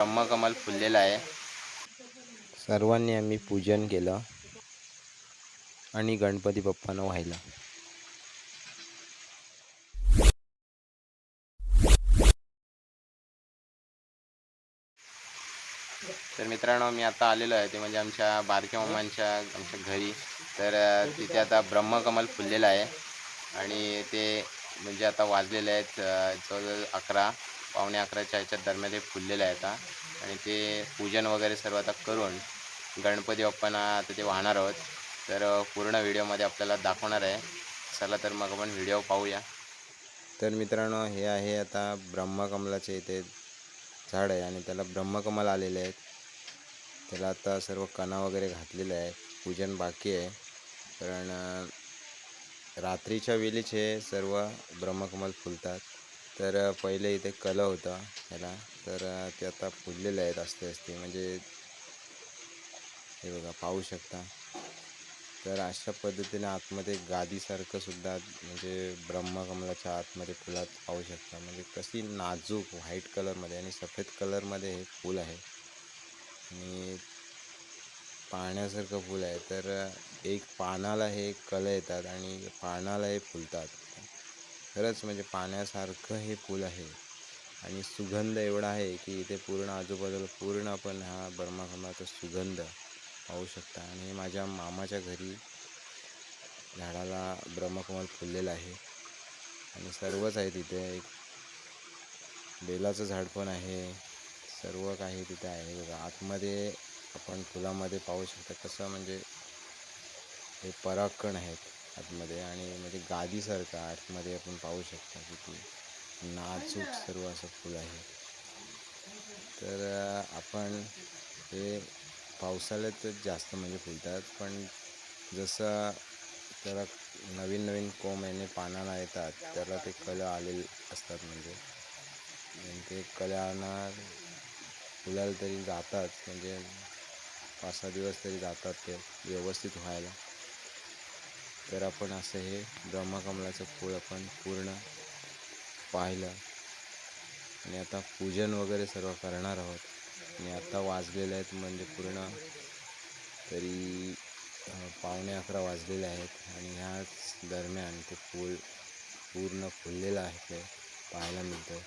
ब्रह्मकमल फुललेला आहे. सर्वांनी आम्ही पूजन केलं आणि गणपती बाप्पानं व्हायला तर मित्रांनो मी आता आलेलो आहे. ते म्हणजे आमच्या बारक्या मामांच्या आमच्या घरी. तर तिथे आता ब्रह्मकमल फुललेलं आहे. आणि ते म्हणजे आता वाजलेले आहेत जवळजवळ अकरा. पावणे अकराच्या ह्याच्यात दरम्यान ते फुललेलं आहे आता. आणि ते पूजन वगैरे सर्व आता करून गणपती बाप्पांना आता ते वाहणार आहोत. तर पूर्ण व्हिडिओमध्ये आपल्याला दाखवणार आहे. चला तर मग आपण व्हिडिओ पाहूया. तर मित्रांनो हे आहे आता ब्रह्मकमलाचे इथे झाड आहे आणि त्याला ब्रह्मकमल आलेले आहेत. त्याला आता सर्व कणा वगैरे घातलेले आहे. पूजन बाकी आहे. कारण रात्रीच्या वेळीच हे सर्व ब्रह्मकमल फुलतात. तर पहिले इथे कलर होता ह्याला. तर ते आता फुललेले आहेत असते असते म्हणजे हे बघा पाहू शकता. तर अशा पद्धतीने आतमध्ये गादीसारखं सुद्धा म्हणजे ब्रह्मकमलाच्या आतमध्ये फुलात पाहू शकता. म्हणजे कशी नाजूक व्हाईट कलरमध्ये आणि सफेद कलरमध्ये हे फूल आहे. आणि पाहण्यासारखं फूल आहे. तर एक पानाला हे कलं येतात आणि पानाला हे फुलतात. खरंच म्हणजे पाण्यासारखं हे फूल आहे. आणि सुगंध एवढा आहे की इथे पूर्ण आजूबाजूला पूर्ण आपण हा ब्रह्मकमलाचा सुगंध पाहू शकता. आणि हे माझ्या मामाच्या घरी झाडाला ब्रह्मकमल फुललेलं आहे. आणि सर्वच आहे तिथे एक बेलाचं झाड पण आहे. सर्व काही तिथे आहे. बघा आतमध्ये आपण फुलामध्ये पाहू शकता कसं म्हणजे हे परागकण आहेत. आतमध्ये आणि म्हणजे गादीसारखं आतमध्ये आपण पाहू शकता किती नाजूक सर्व असं फुल आहे तर आपण हे पावसाळ्यातच जास्त म्हणजे फुलतात पण जसं त्याला नवीन नवीन कोंब येणे पानाला येतात त्याला ते कलं आलेले असतात म्हणजे. ते कल्याना फुलाला तरी जातात म्हणजे पाच सहा दिवस तरी जातात ते व्यवस्थित व्हायला. तर आपण असं हे ब्रह्मकमलाचं फूल आपण पूर्ण पाहिलं. आणि आता पूजन वगैरे सर्व करणार आहोत. आणि आता वाजलेले आहेत म्हणजे पूर्ण तरी पावणे अकरा वाजलेले आहेत. आणि ह्याच दरम्यान ते फूल पूर्ण फुललेलं आहे ते पाहायला मिळतं